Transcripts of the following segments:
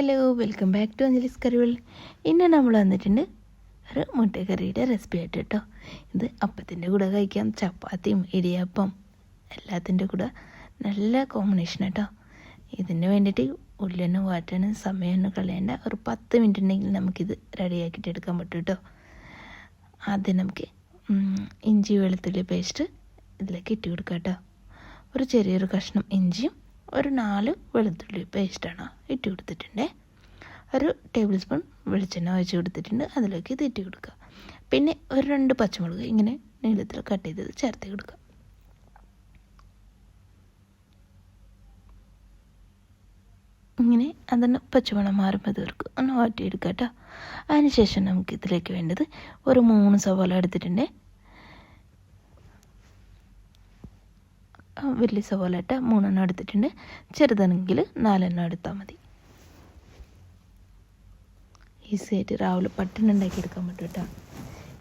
Hello welcome back to Anjali's കറികൾ ഇന്ന് നമ്മൾ വന്നിട്ടുണ്ട് ഒരു മുട്ടക്കറിയുടെ റെസിപ്പി ആയിട്ട് കേട്ടോ. ഇത് അപ്പത്തിന്റെ കൂടെ കഴിക്കാം ചപ്പാത്തിയും ഇടിയപ്പം എല്ലാത്തിന്റെ കൂടെ നല്ല കോമ്പിനേഷൻ കേട്ടോ ഇതിന് വേണ്ടിയിട്ട് ഉള്ളിന് വാട്ടാനും സമയമൊന്നും കളയേണ്ട. ഒരു പത്ത് മിനിറ്റ് ഉണ്ടെങ്കിൽ നമുക്കിത് റെഡിയാക്കിയിട്ട് എടുക്കാൻ പറ്റും കേട്ടോ. ആദ്യം നമുക്ക് ഇഞ്ചി വെളുത്തുള്ളി പേസ്റ്റ് ഇതിലേക്ക് ഇട്ട് കൊടുക്കാം കേട്ടോ. ഒരു ചെറിയൊരു കഷ്ണം ഇഞ്ചിയും ഒരു നാല് വെളുത്തുള്ളി പേസ്റ്റാണ് ഇട്ട് കൊടുത്തിട്ടുണ്ട്. ഒരു ടേബിൾ സ്പൂൺ വെളിച്ചെണ്ണ ഒഴിച്ച് കൊടുത്തിട്ടുണ്ട്. അതിലേക്ക് തീറ്റി കൊടുക്കുക. പിന്നെ ഒരു രണ്ട് പച്ചമുളക് ഇങ്ങനെ നീളത്തിൽ കട്ട് ചെയ്തത് ചേർത്ത് കൊടുക്കുക. ഇങ്ങനെ അതിന് പച്ചമണം മാറുമ്പോൾ തീർക്കും ഒന്ന് വാട്ടിയെടുക്കാം കേട്ടോ. അതിനുശേഷം നമുക്ക് ഇതിലേക്ക് വേണ്ടത് ഒരു മൂന്ന് സവാള എടുത്തിട്ടുണ്ട്. വലിയ സവാള മൂന്നെണ്ണം എടുത്തിട്ടുണ്ട്. ചെറുതാണെങ്കിൽ നാലെണ്ണം എടുത്താൽ മതി. ഈസി ആയിട്ട് രാവിലെ പട്ടിണി ഉണ്ടാക്കിയെടുക്കാൻ പറ്റും കേട്ടോ.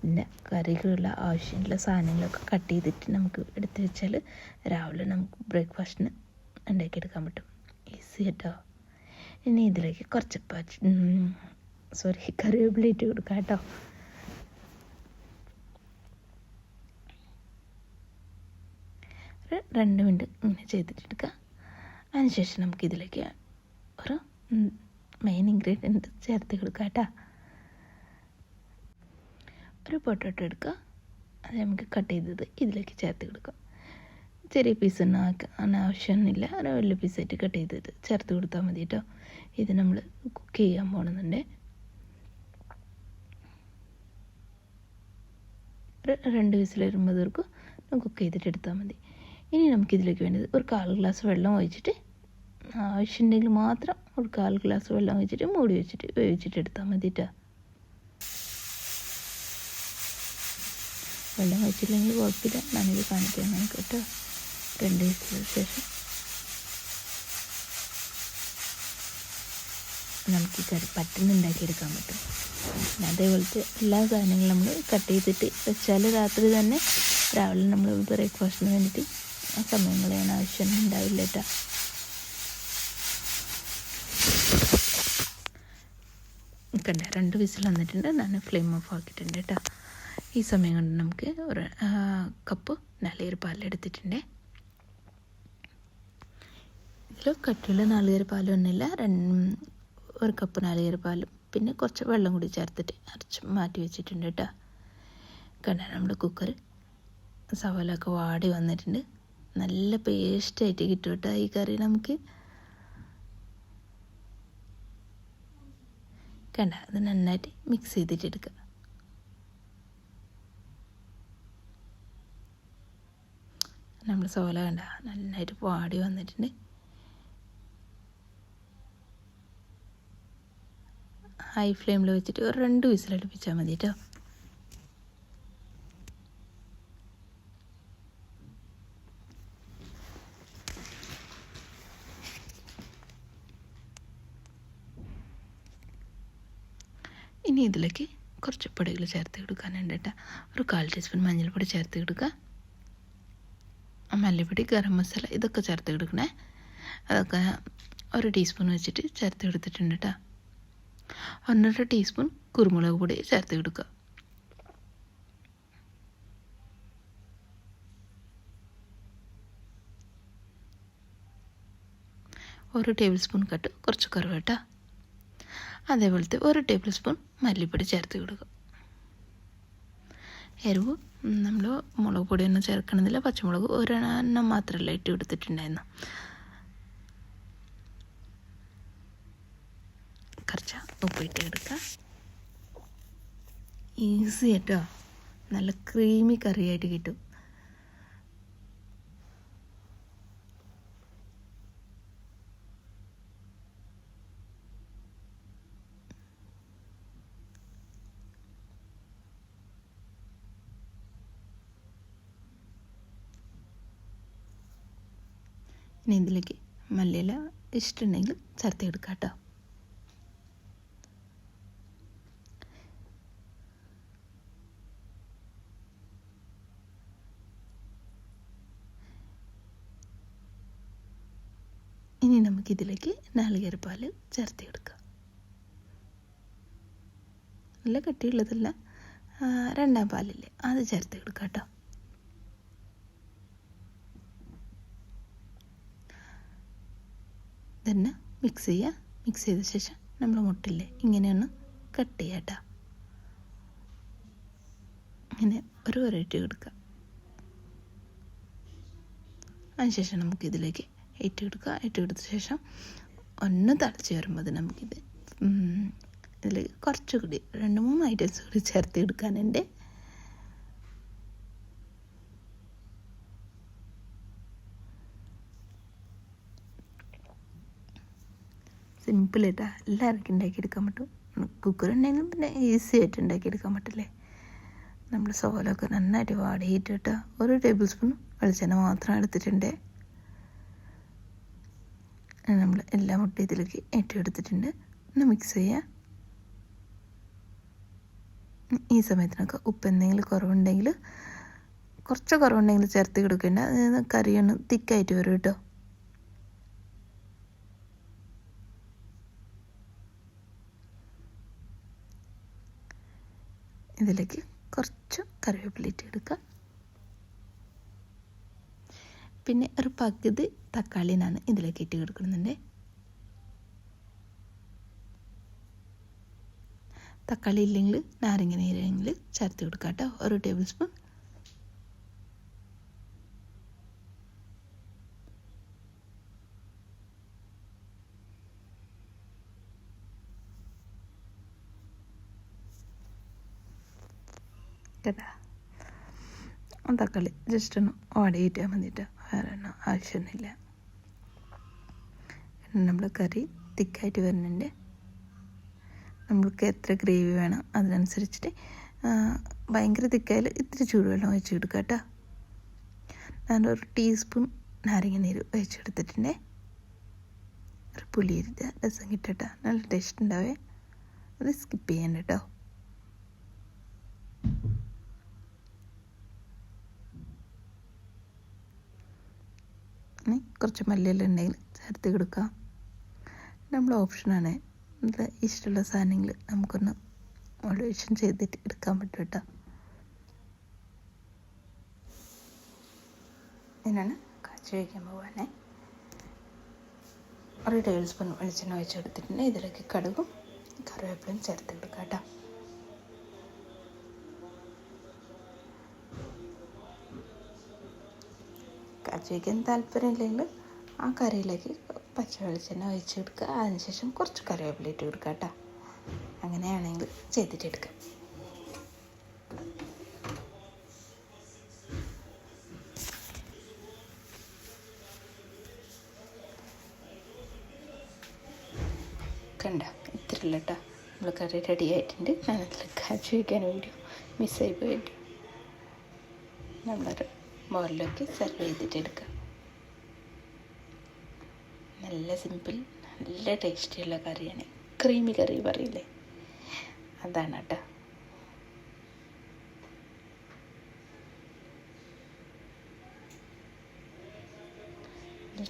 പിന്നെ കറികളുള്ള ആവശ്യമുള്ള സാധനങ്ങളൊക്കെ കട്ട് ചെയ്തിട്ട് നമുക്ക് എടുത്ത് വെച്ചാൽ രാവിലെ നമുക്ക് ബ്രേക്ക്ഫാസ്റ്റിന് ഉണ്ടാക്കിയെടുക്കാൻ പറ്റും. ഈസി കേട്ടോ ഇനി ഇതിലേക്ക് കുറച്ച് സോറി കറിവേപ്പില ഇട്ട് കൊടുക്കാം കേട്ടോ ഒരു രണ്ട് മിനിറ്റ് ഇങ്ങനെ ചെയ്തിട്ടെടുക്കുക അതിനുശേഷം നമുക്ക് ഇതിലേക്ക് ഒരു മെയിൻ ഇൻഗ്രീഡിയന്റ് ചേർത്ത് കൊടുക്കുക കേട്ടോ. ഒരു പൊട്ടോട്ടോ എടുക്കുക അത് നമുക്ക് കട്ട് ചെയ്തത് ഇതിലേക്ക് ചേർത്ത് കൊടുക്കുക ചെറിയ പീസൊന്നും ആക്കാൻ ആവശ്യമൊന്നുമില്ല. ഒരു വലിയ പീസായിട്ട് കട്ട് ചെയ്തിട്ട് ചേർത്ത് കൊടുത്താൽ മതി കേട്ടോ. ഇത് നമ്മൾ കുക്ക് ചെയ്യാൻ പോകണമെന്നുണ്ട് ഒരു രണ്ട് വിസിൽ വരുമ്പോൾ തീർക്കും കുക്ക് ചെയ്തിട്ട് എടുത്താൽ മതി. ഇനി നമുക്കിതിലേക്ക് വേണ്ടത് ഒരു കാൽ ഗ്ലാസ് വെള്ളം ഒഴിച്ചിട്ട് ആവശ്യമുണ്ടെങ്കിൽ മാത്രം ഒരു കാൽ ഗ്ലാസ് വെള്ളം ഒഴിച്ചിട്ട് മൂടി വെച്ചിട്ട് വേവിച്ചിട്ട് എടുത്താൽ മതിട്ടാ വെള്ളം ഒഴിച്ചില്ലെങ്കിൽ കുഴപ്പമില്ല. ഞാനിത് കാണിക്കാൻ കേട്ടോ. രണ്ട് ദിവസത്തിന് ശേഷം. നമുക്ക് കറി പറ്റുന്ന ഉണ്ടാക്കിയെടുക്കാൻ പറ്റും. അതേപോലത്തെ എല്ലാ സാധനങ്ങളും നമ്മൾ കട്ട് ചെയ്തിട്ട് വെച്ചാൽ രാത്രി തന്നെ രാവിലെ നമ്മൾ ബ്രേക്ക്ഫാസ്റ്റിന് വേണ്ടിയിട്ട് ആ സമയം കളയാൻ ആവശ്യം ഉണ്ടാവില്ല കേട്ടോ കണ്ട രണ്ട് വിസിൽ വന്നിട്ടുണ്ട്. ഞാൻ ഫ്ലെയിം ഓഫ് ആക്കിയിട്ടുണ്ട് കേട്ടോ. ഈ സമയം കൊണ്ട് നമുക്ക് ഒരു കപ്പ് നാളികേര പാലെടുത്തിട്ടുണ്ട് ഇതിൽ കട്ടിയുള്ള നാളികേര പാലൊന്നുമില്ല രണ്ട് ഒരു കപ്പ് നാളികേര പാലും. പിന്നെ കുറച്ച് വെള്ളം കൂടി ചേർത്തിട്ട് അരച്ച് മാറ്റി വെച്ചിട്ടുണ്ട് കേട്ടോ. കണ്ട നമ്മുടെ കുക്കർ സവാലൊക്കെ വാടി വന്നിട്ടുണ്ട്. നല്ല പേസ്റ്റായിട്ട് കിട്ടും കേട്ടോ ഈ കറി നമുക്ക്. കണ്ട അത് നന്നായിട്ട് മിക്സ് ചെയ്തിട്ട് എടുക്കുക നമ്മൾ സോല കണ്ട നന്നായിട്ട് പാടി വന്നിട്ടുണ്ട്. ഹൈ ഫ്ലെയിമിൽ വെച്ചിട്ട് ഒരു രണ്ട് വിസിലടുപ്പിച്ചാൽ മതി കേട്ടോ. ഇനി ഇതിലേക്ക് കുറച്ച് പൊടികൾ ചേർത്ത് കൊടുക്കാനുണ്ട് കേട്ടോ. ഒരു കാൽ ടീസ്പൂൺ മഞ്ഞൾപ്പൊടി ചേർത്ത് കൊടുക്കുക മല്ലിപ്പൊടി ഗരം മസാല ഇതൊക്കെ ചേർത്ത് കൊടുക്കണേ അതൊക്കെ ഒരു ടീസ്പൂൺ വെച്ചിട്ട് ചേർത്ത് കൊടുത്തിട്ടുണ്ട് കേട്ടോ. ഒന്നര ടീസ്പൂൺ കുരുമുളക് പൊടി ചേർത്ത് കൊടുക്കുക ഒരു ടേബിൾ സ്പൂൺ കട്ട് കുറച്ച് കറുവേട്ട അതേപോലത്തെ ഒരു ടേബിൾ സ്പൂൺ മല്ലിപ്പൊടി ചേർത്ത് കൊടുക്കുക. എരിവ് നമ്മൾ മുളക് പൊടിയൊന്നും ചേർക്കണമെന്നില്ല പച്ചമുളക് ഒരെണ്ണം മാത്രമല്ല ഇട്ട് കൊടുത്തിട്ടുണ്ടായിരുന്നു. കുറച്ച് ഉപ്പിട്ട് എടുക്കുക ഈസി കേട്ടോ. നല്ല ക്രീമി കറിയായിട്ട് കിട്ടും. ഇനി ഇതിലേക്ക് മല്ലിയില ഇഷ്ടമുണ്ടെങ്കിൽ ചേർത്ത് എടുക്കാം കേട്ടോ. ഇനി നമുക്കിതിലേക്ക് പാൽ ചേർത്തി കൊടുക്കുക നല്ല കട്ടിയുള്ളതല്ല രണ്ടാം പാലില്ലേ അത് ചേർത്ത് എടുക്കാം കേട്ടോ. തന്നെ മിക്സ് ചെയ്യുക മിക്സ് ചെയ്ത ശേഷം നമ്മൾ മുട്ടില്ല ഇങ്ങനെയൊന്ന് കട്ട് ചെയ്യുക കേട്ടോ ഇങ്ങനെ ഒരു വെറൈറ്റി കൊടുക്കുക അതിനുശേഷം നമുക്ക് ഇതിലേക്ക് ഏറ്റു കൊടുക്കുക ഏറ്റു കൊടുത്ത ശേഷം ഒന്ന് തിളച്ച് വരുമ്പോൾ നമുക്കിത് ഇതിലേക്ക് കുറച്ചുകൂടി രണ്ട് മൂന്ന് ഐറ്റംസ് കൂടി ചേർത്ത് കൊടുക്കാനുണ്ട് സിമ്പിൾ ആയിട്ടാ എല്ലാവർക്കും ഉണ്ടാക്കിയെടുക്കാൻ പറ്റും. കുക്കർ ഉണ്ടെങ്കിലും പിന്നെ ഈസി ആയിട്ട് ഉണ്ടാക്കിയെടുക്കാൻ പറ്റില്ലേ നമ്മൾ സോലൊക്കെ നന്നായിട്ട് വാടിയിട്ടിട്ട് ഒരു ടേബിൾ സ്പൂൺ വെളിച്ചെണ്ണ മാത്രം എടുത്തിട്ടുണ്ട്. നമ്മൾ എല്ലാ മുട്ട ഇതിലേക്ക് ഏറ്റവും എടുത്തിട്ടുണ്ട് ഒന്ന് മിക്സ് ചെയ്യുക ഈ സമയത്തിനൊക്കെ ഉപ്പ് എന്തെങ്കിലും കുറവുണ്ടെങ്കിൽ കുറച്ച് കുറവുണ്ടെങ്കിൽ ചേർത്ത് കൊടുക്കേണ്ട. കറിയൊന്ന് തിക്കായിട്ട് വരും കേട്ടോ. ഇതിലേക്ക് കുറച്ച് കറിവേപ്പിലിട്ട് എടുക്കുക. പിന്നെ ഒരു പകുതി തക്കാളിനാണ് ഇതിലേക്ക് ഇട്ട് കൊടുക്കുന്നുണ്ട്. തക്കാളി ഇല്ലെങ്കിൽ നാരങ്ങ നീരെങ്കിൽ ചേർത്ത് കൊടുക്കുക കേട്ടോ. ഒരു ടേബിൾ സ്പൂൺ കേട്ടാ തക്കാളി. ജസ്റ്റ് ഒന്ന് ഓടയിട്ടാൽ മതിയിട്ട് വേറെ ഒന്നും ആവശ്യമൊന്നുമില്ല. നമ്മൾ കറി തിക്കായിട്ട് വരുന്നുണ്ട്. നമ്മൾക്ക് എത്ര ഗ്രേവി വേണം അതിനനുസരിച്ചിട്ട് ഭയങ്കര തിക്കായാൽ ഇത്തിരി ചൂടുവെള്ളം ഒഴിച്ച് കൊടുക്കുക കേട്ടോ. ഞാനൊരു ടീസ്പൂൺ നാരങ്ങ നീര് ഒഴിച്ചെടുത്തിട്ടുണ്ടേ ഒരു പുളിയിരുത്ത രസം കിട്ടട്ടോ നല്ല ടേസ്റ്റ് ഉണ്ടാവേ. അത് സ്കിപ്പ് ചെയ്യണ്ട കേട്ടോ. കുറച്ച് മല്ലിയെല്ലാം ഉണ്ടെങ്കിൽ ചേർത്ത് കൊടുക്കാം. നമ്മൾ ഓപ്ഷനാണ് നല്ല ഇഷ്ടമുള്ള സാധനങ്ങൾ നമുക്കൊന്ന് മോഡുലേഷൻ ചെയ്തിട്ട് എടുക്കാൻ പറ്റും കേട്ടോ. ഇതിനാണ് കാച്ചി വയ്ക്കാൻ പോവാനേ ഒരു ടേബിൾ സ്പൂൺ വെളിച്ചെണ്ണ ഒഴിച്ചെടുത്തിട്ടുണ്ട് ഇതിലേക്ക് കടുകും കറിവേപ്പിലയും ചേർത്ത് കൊടുക്കാം കേട്ടോ. വയ്ക്കാൻ താല്പര്യമില്ലെങ്കിൽ ആ കറിയിലേക്ക് പച്ച വെളിച്ചെണ്ണ ഒഴിച്ച് കൊടുക്കുക അതിനുശേഷം കുറച്ച് കറിവേപ്പില ഇട്ട് കൊടുക്കുക കേട്ടോ. അങ്ങനെയാണെങ്കിൽ ചെയ്തിട്ടെടുക്കാം. കണ്ട? ഇത്രയില്ല കേട്ടോ. നമ്മൾ കറി റെഡി ആയിട്ടുണ്ട്. ഞാനതിൽ കാച്ചി വയ്ക്കാൻ വീഡിയോ മിസ്സായി പോയിട്ട്. നമ്മളൊരു ബോളിലേക്ക് സെർവ് ചെയ്തിട്ടെടുക്കാം നല്ല സിമ്പിൾ നല്ല ടേസ്റ്റിയുള്ള കറിയാണ്. ക്രീമി കറി പറയില്ലേ? അതാണ് കേട്ടോ.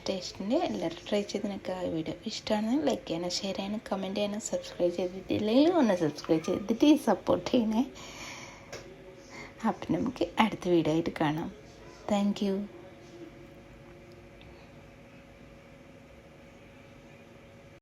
ടേസ്റ്റിന്റെ എല്ലാവരും ട്രൈ ചെയ്തതിനൊക്കെ ആ വീഡിയോ ഇഷ്ടമാണെങ്കിൽ ലൈക്ക് ചെയ്യാനും ഷെയർ ചെയ്യാനും കമന്റ് ചെയ്യാനും സബ്സ്ക്രൈബ് ചെയ്തിട്ടില്ലെങ്കിൽ ഒന്ന് സബ്സ്ക്രൈബ് ചെയ്തിട്ട് സപ്പോർട്ട് ചെയ്യണേ. അപ്പം നമുക്ക് അടുത്ത വീഡിയോ ആയിട്ട് കാണാം. Thank you.